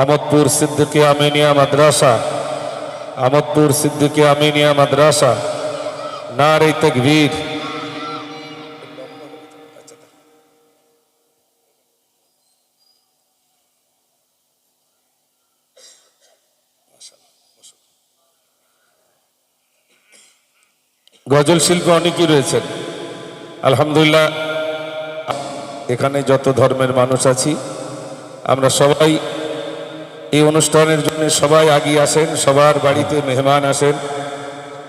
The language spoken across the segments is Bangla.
আমদপুর সিদ্দিকী আমিনিয়া মাদ্রাসা আমদপুর সিদ্দিকী আমিনিয়া মাদ্রাসা, নারে তকবীর। গজল শিল্পী অনেকেই রয়েছেন। আলহামদুলিল্লাহ, এখানে যত ধর্মের মানুষ আছি, আমরা সবাই এই অনুষ্ঠানের জন্য সবাই আগিয়ে আসেন, সবার বাড়িতে মেহমান আসেন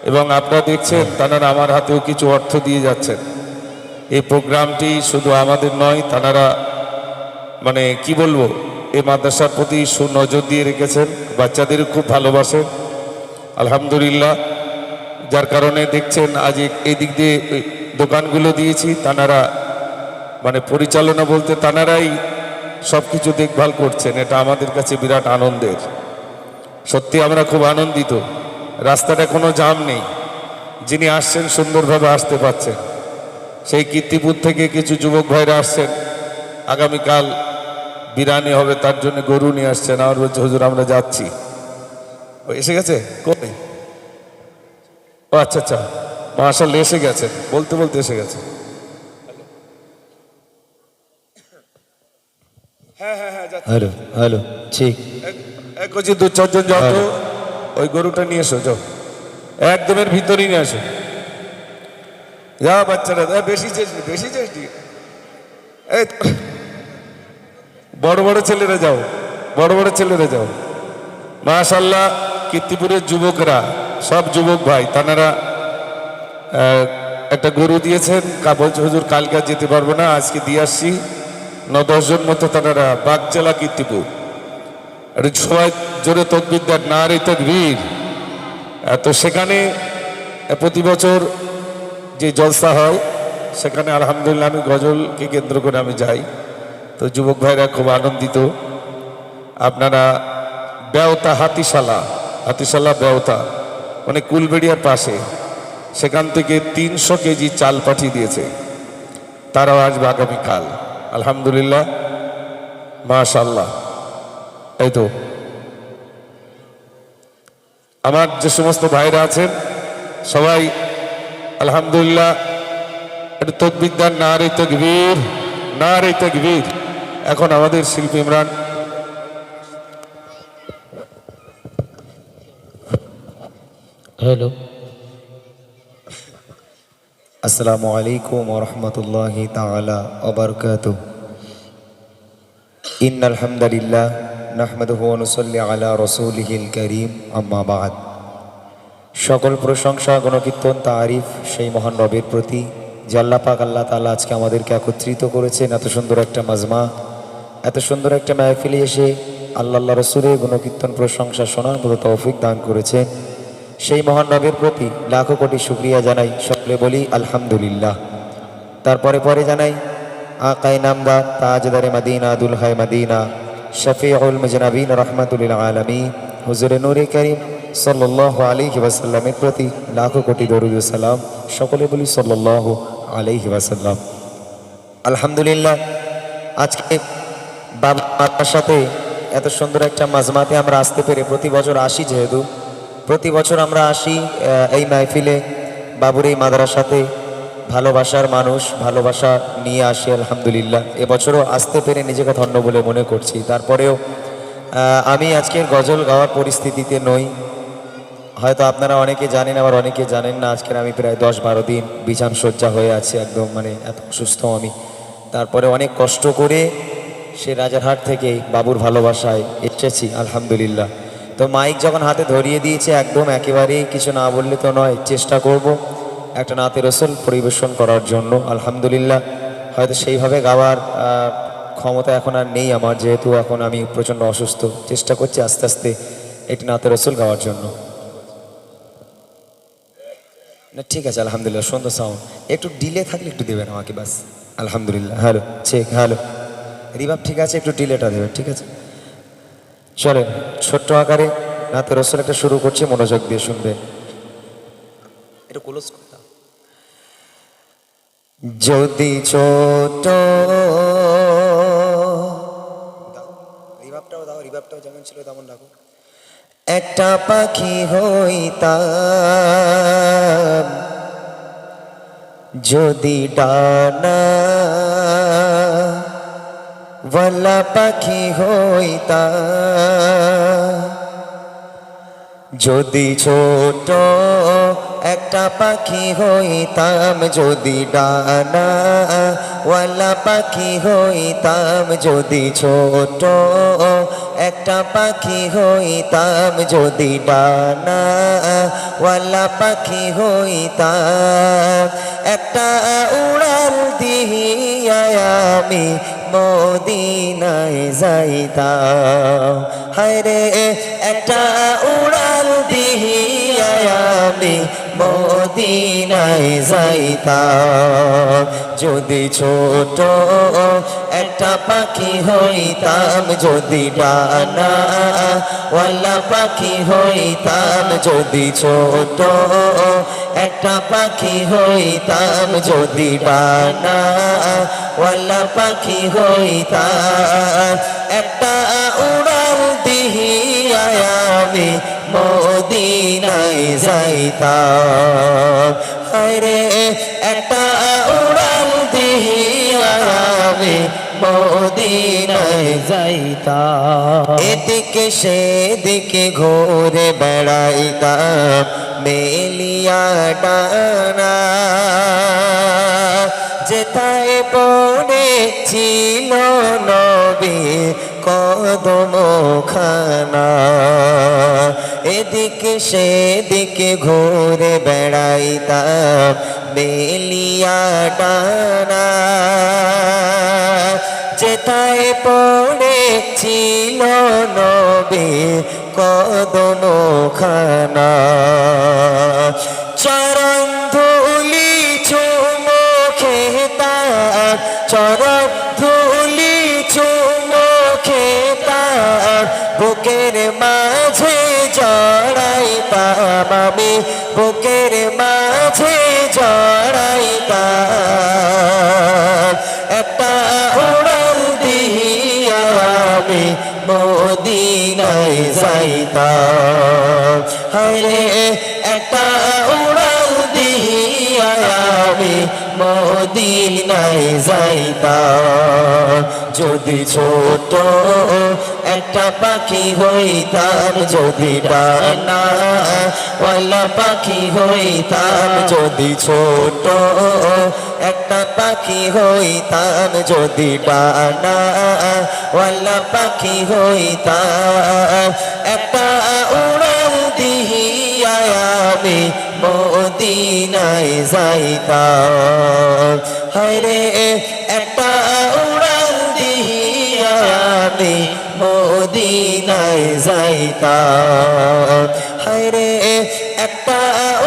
এবং আপনারা দেখছেন তারা আমার হাতেও কিছু অর্থ দিয়ে যাচ্ছেন। এই প্রোগ্রামটি শুধু আমাদের নয়, তারা মানে কি বলব, এই মাদ্রাসার প্রতি সুনজর দিয়ে রেখেছেন বাচ্চাদের খুব ভালোবাসেন। আলহামদুলিল্লাহ, যার কারণে দেখছেন আজ এই- দিক দিয়ে দোকানগুলো দিয়েছি, তানারা মানে পরিচালনা বলতে তানারাই সব কিছু দেখভাল করছেন, এটা আমাদের কাছে বিরাট আনন্দের। সত্যি আমরা খুব আনন্দিত। রাস্তাটা কোনো জাম নেই। যিনি আসছেন সুন্দরভাবে আসতে পারছেন। সেই কীর্তিপুর থেকে কিছু যুবক ভাইরা আসছেন। আগামীকাল বিরানি হবে, তার জন্য গরু নিয়ে আসছেন। আমার বলছে, হুজুর, আমরা যাচ্ছি। ও এসে গেছে? কবে ও আচ্ছা আচ্ছা। মার্শাল এসে গেছে বলতে বলতে এসে গেছে। হ্যালো হ্যালো ঠিক। এক কচি দু চারজন যাও তো। ওই গরুটা নিয়ে এসো যাও। একদমের ভিতরেই নিয়ে আসো। যা বাচ্চারা এ, বেশি চেষ্টি বেশি চেষ্টি এই বড় বড় ছেলেরা যাও বড় বড় ছেলেরা যাও। মাশাল্লাহ কীর্তিপুরের যুবকরা সব যুবক ভাই তানারা আহ, একটা গরু দিয়েছেন। কা বলছে হুজুর কালকে যেতে পারব না আজকে দিয়ে আসছি। দশজন মতো তারা তানারা বাগজেলা কীর্তিপুর একটু সবাই জোরে তকবির দেন না রে তকবীর তো সেখানে প্রতি বছর যে জলসা হয়, সেখানে আলহামদুলিল্লাহ আমি গজলকে কেন্দ্র করে আমি যাই। তো যুবক ভাইরা খুব আনন্দিত। আপনারা বেওতা হাতিশালা হাতিশালা বেওতা মানে কুলবেড়িয়ার পাশে, সেখান থেকে তিনশো কেজি চাল পাঠিয়ে দিয়েছে। তারাও আসবে আগামীকাল। আলহামদুলিল্লাহ। মাশাল্লাহ এই তো। আমার যে সমস্ত ভাইরা আছেন, সবাই আলহামদুলিল্লাহ, একটু তকবিদ্যার না রে তকবীর না রে তকবীর। এখন আমাদের শিল্পী ইমরান। হ্যালো আসসালামু আলাইকুম ওরহমতুল্লাহ তাআলা ওবরকাত ইন আলহামদুলিল্লাহ নাহমাদুহু ওয়া নুসাল্লি আলা রাসূলিহিল কারীম, আম্মা বাদ। সকল প্রশংসা, গণকীর্তন, তারিফ সেই মহান রবের প্রতি, যে আল্লাহ পাক আল্লাহ তাআলা আজকে আমাদেরকে একত্রিত করেছেন। এত সুন্দর একটা মাজমা, এত সুন্দর একটা মাহফিলে এসে আল্লাহ রসুলের গুণকীর্তন প্রশংসা শোনার মতো তৌফিক দান করেছেন। সেই মহান রবের প্রতি লাখো কোটি শুক্রিয়া জানাই। সকলে বলি, আলহামদুলিল্লাহ। তারপরে পরে জানাই, আকাই নামদার তাজদারে মদিনা দুল হাই মদিনা, শফিউল মুজনাবিন, রহমাতুল আলমী হুজুরে নূরে করিম সাল্লাহ আলাইহি ওয়াসাল্লামের প্রতি লাখো কোটি দরুদ ও সকলে বলি সাল্লাহ আলাইহি ওয়াসাল্লাম। আলহামদুলিল্লাহ, আজকে বাবা সাথে এত সুন্দর একটা মাজমাতে আমরা আসতে পেরে প্রতি বছর আসি যেহেতু। প্রতি বছর আমরা আসি এই মাহফিলে। বাবুর এই মাদ্রাসাতে ভালোবাসার মানুষ, ভালোবাসা নিয়ে আসি, আলহামদুলিল্লাহ। এবছরও আসতে পেরে নিজেকে ধন্য বলে মনে করছি। তারপরেও আমি আজকের গজল গাওয়ার পরিস্থিতিতে নই। হয়তো আপনারা অনেকে জানেন, আবার অনেকে জানেন না, আজকের আমি প্রায় দশ বারো দিন বিছান সজ্জা হয়ে আছি, একদম মানে এত সুস্থ আমি। তারপরে অনেক কষ্ট করে সে রাজারহাট থেকে বাবুর ভালোবাসায় এসেছি, আলহামদুলিল্লাহ। তো মাইক যখন হাতে ধরিয়ে দিয়েছে, একদম একেবারেই কিছু না বললে তো নয়, চেষ্টা করব একটা নাতে রসুল পরিবেশন করার জন্য। আলহামদুলিল্লাহ, হয়তো সেইভাবে গাওয়ার ক্ষমতা এখন আর নেই আমার, যেহেতু এখন আমি প্রচণ্ড অসুস্থ। চেষ্টা করছি আস্তে আস্তে একটি নাতে রসুল গাওয়ার জন্য। না, ঠিক আছে, আলহামদুলিল্লাহ, সুন্দর সাউন্ড একটু ডিলে থাকলে একটু দেবেন আমাকে, বাস। আলহামদুলিল্লাহ, হ্যালো ঠিক হ্যালো। রিভাব ঠিক আছে, একটু ডিলেটা দেবেন, ঠিক আছে? চলেন ছোট্ট আকারে নাতে রসুল একটা শুরু করছি মনোযোগ দিয়ে শুনবেন ক্লোজ যদি ছোট রিভাবটাও দাও রিভাবটাও যেমন ছিল তেমন রাখো। একটা পাখি হইতাম যদি ডানা ওয়ালা পাখি হইতাম যদি ছোট একটা পাখি হইতাম যদি ডানা ওয়ালা পাখি হইতাম যদি ছোট একটা পাখি হইতাম যদি ডানা ওয়ালা পাখি হইতাম একটা উড়াল দিয়া আমি মদিনায় যাইতাম। হায় রে একটা উড়াল দিয়া আমি মদিনায় যাইতাম। যদি ছোট একটা পাখি হইতাম যদি ডানা, ওয়ালা পাখি হইতাম যদি ছোট, একটা পাখি হইতাম যদি ডানা, ওয়ালা পাখি হইতাম। একটা উড়াল দিহিয়া আমি মদিনায় যাইতাম। আরে একটা উড়াল দিহিয়া আমি মদিনায় যাইতাম। এদিকে সেদিকে ঘুরে বেড়াইতাম, মেলিয়া ডানা যেথায় পড়েছিল নবী কদম খানা এদিকে সেদিকে ঘুরে বেড়াইতাম বেলিয়া ডানা কদম খানা চরণ ধুলি চুমো খেতাম চরণ ধুলি চুমো খেতাম বুকের মাঝে জড়াইতাম আমি বুকের ছোট একটা পাখি হইতাম যদি ডানা, ওয়ালা পাখি হইতাম যদি ছোট একটা পাখি হইতাম যদি ডানা, ওয়ালা পাখি হইতাম। একটা উড়াল দিহিয়া আমি মদিনায় যাইতাম। হায় রে একটা আমি মদিনায় যাইতাম। হায় রে একটা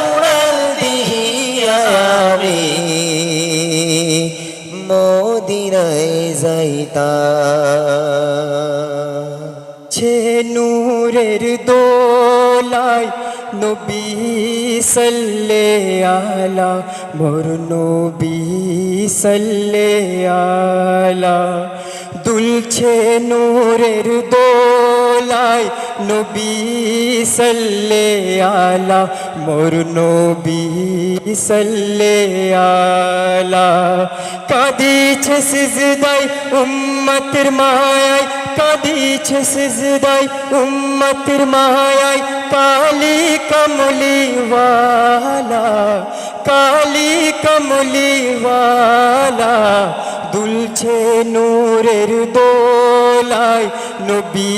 উড়াল দিহিয়া আমি মদিনায় যাইতাম। ছে নূরের দোলায় নবী সাল্লে আলা মোর নবী সাল্লে আলা দুলছে নূরের দোলায়। নবী সাল্লে আলা মোর নবী সাল্লে আলা কাঁদিছে সিজদাই উম্মতের মায়ায়, কাঁদিছে সিজদাই উম্মতের মায়ায়, কালি কমলি ওয়ালা কালি কমলি ওয়ালা দুলছে নূরের দোলায় নবী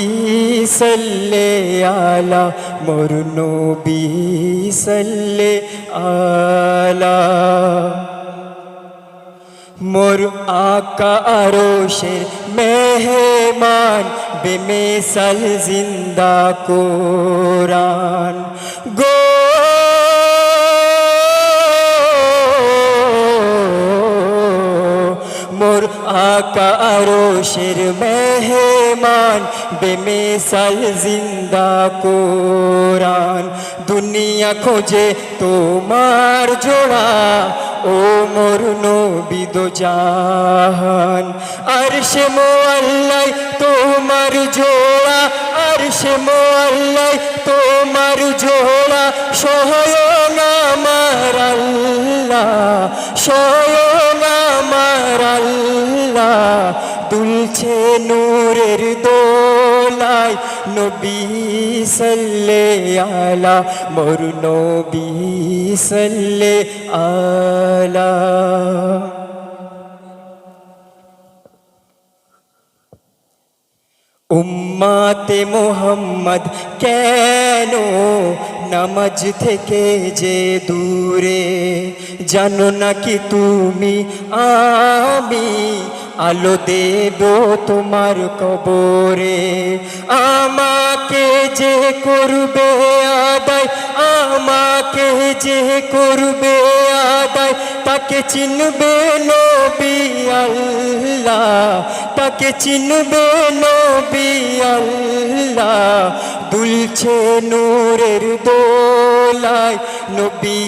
সাল্লে আলা মোর নবী সাল্লে আলা মোর আকা আরোশের মেহমান, বেমেসাল জিন্দা কোরআন গো আকা আরোশের মেহমান, বেমেসাল জিন্দা কোরআন। দুনিয়া খোঁজে তোমার জোড়া, ও মোর নবী দো জাহান। আর সে মোয়াল্লাই তোমার জোড়া মোয়াল্লাই তোমার জোড়া। স্বয়ং আমার আল্লাহ স্বয়ং নবী সাল্লে আলা মোর নবী সাল্লে আলা উম্মাতে মোহাম্মদ কেন নামাজ থেকে যে দূরে? জানো নাকি তুমি আমি আলো দেব তোমার কবরে। আমাকে যে করবে আদায়, আমাকে যে করবে আদায়, তাকে চিনবে নবী আল্লাহ, তাকে চিনবে নবী আল্লাহ। দুলছে নূরের দোলায় নবী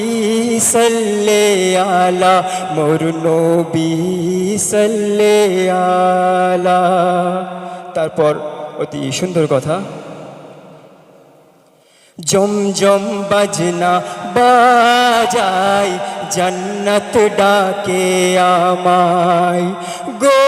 সাল্লে আলা, মোর নবী সাল্লে আলা। তারপর অতি সুন্দর কথা জমজম বাজনা বাজাই জন্নত ডাকে আমায়। গো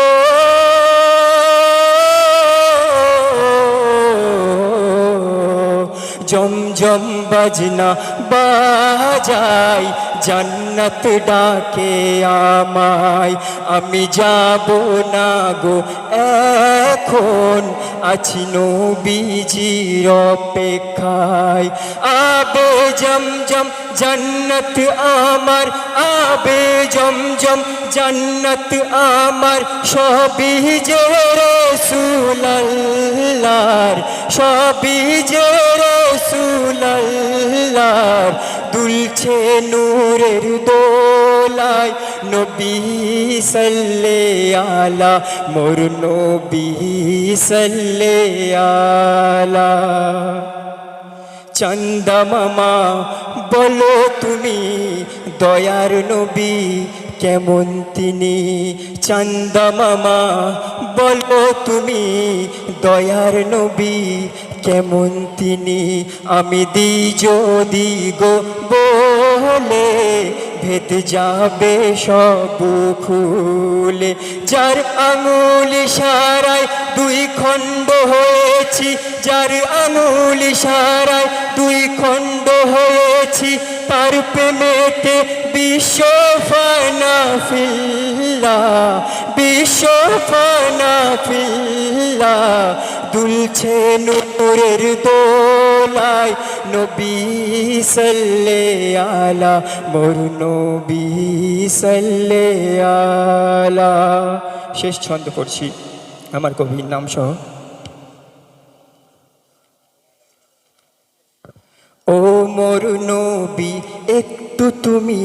জমজম বাজনা বাজাই, জান্নাত ডাকে আমায়। আমি যাব না গো, এখন আছি নবীজির অপেক্ষায়। আবে জমজম জান্নাত আমার, আবে জমজম জান্নাত আমার। সবই যে রসুলাল্লাহর সবই যে রসুলাল্লাহর দুলছে নূরের দোলায় নবী সাল্লে আলা, মোর নবী সাল্লে আলা। চন্দা মামা, বলো তুমি দয়ার নবী কেমন তিনি? মামা বলো তুমি, দয়ার নবী, কেমন তিনি? আমি দ্বিজ দিগো বলে ভেদ যাবে সব খুলে যার আঙুল সারায় দুই খণ্ড হয়েছি, যার আঙুল সারায় দুই খণ্ড হয়েছি তার প্রেমেতে বিশ্ব ফানা ফিল্লা, বিশ্ব ফানা ফিল্লা, দুলছে নূরের দোলায় নবী সাল্লে আলা মোর নবী সাল্লে আলা শেষ ছন্দ করছি আমার কবির নাম সহ ও মোর নবী, একটু তুমি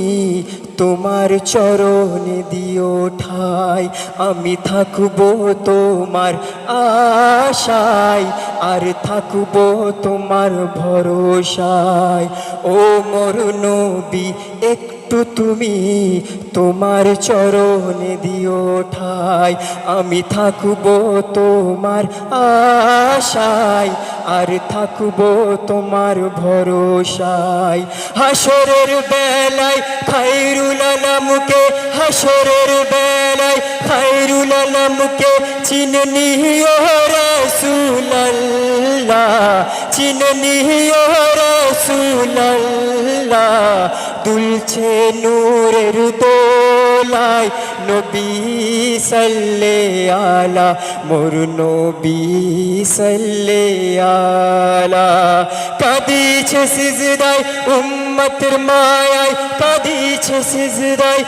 তোমার চরণে দিও ঠাই। আমি থাকব তোমার আশায়, আর থাকব তোমার ভরসায়। ও মোর নবী, একটু তুমি তোমার চরণে দিও ঠাই। আমি থাকব তোমার আশায়, আর থাকব তোমার ভরসায়। হাসরের বেলায় খাইরুল আলমকে হাসরের বেলায় খাইরুল আলমকে চিননি ও রসুল্লাহ চিননি ও রসুল্লাহ দুলছে নূরের দোলায় নবী সাল্লে আলা মোর নবী সাল্লে আলা কাদিছে সিজদায় উম্মতের মায়ায়, কাদিছে সিজদায়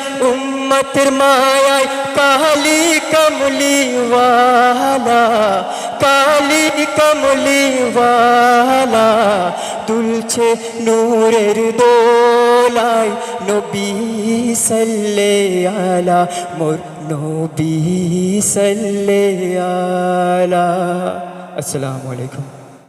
উম্মতের মায়ায় কালি কমলি ওয়ালা কালি কমলি ওয়ালা দুলছে নূরের দোলায় নবী সাল্লে আলা মোর নবী সাল্লে আলা আসসালামু আলাইকুম।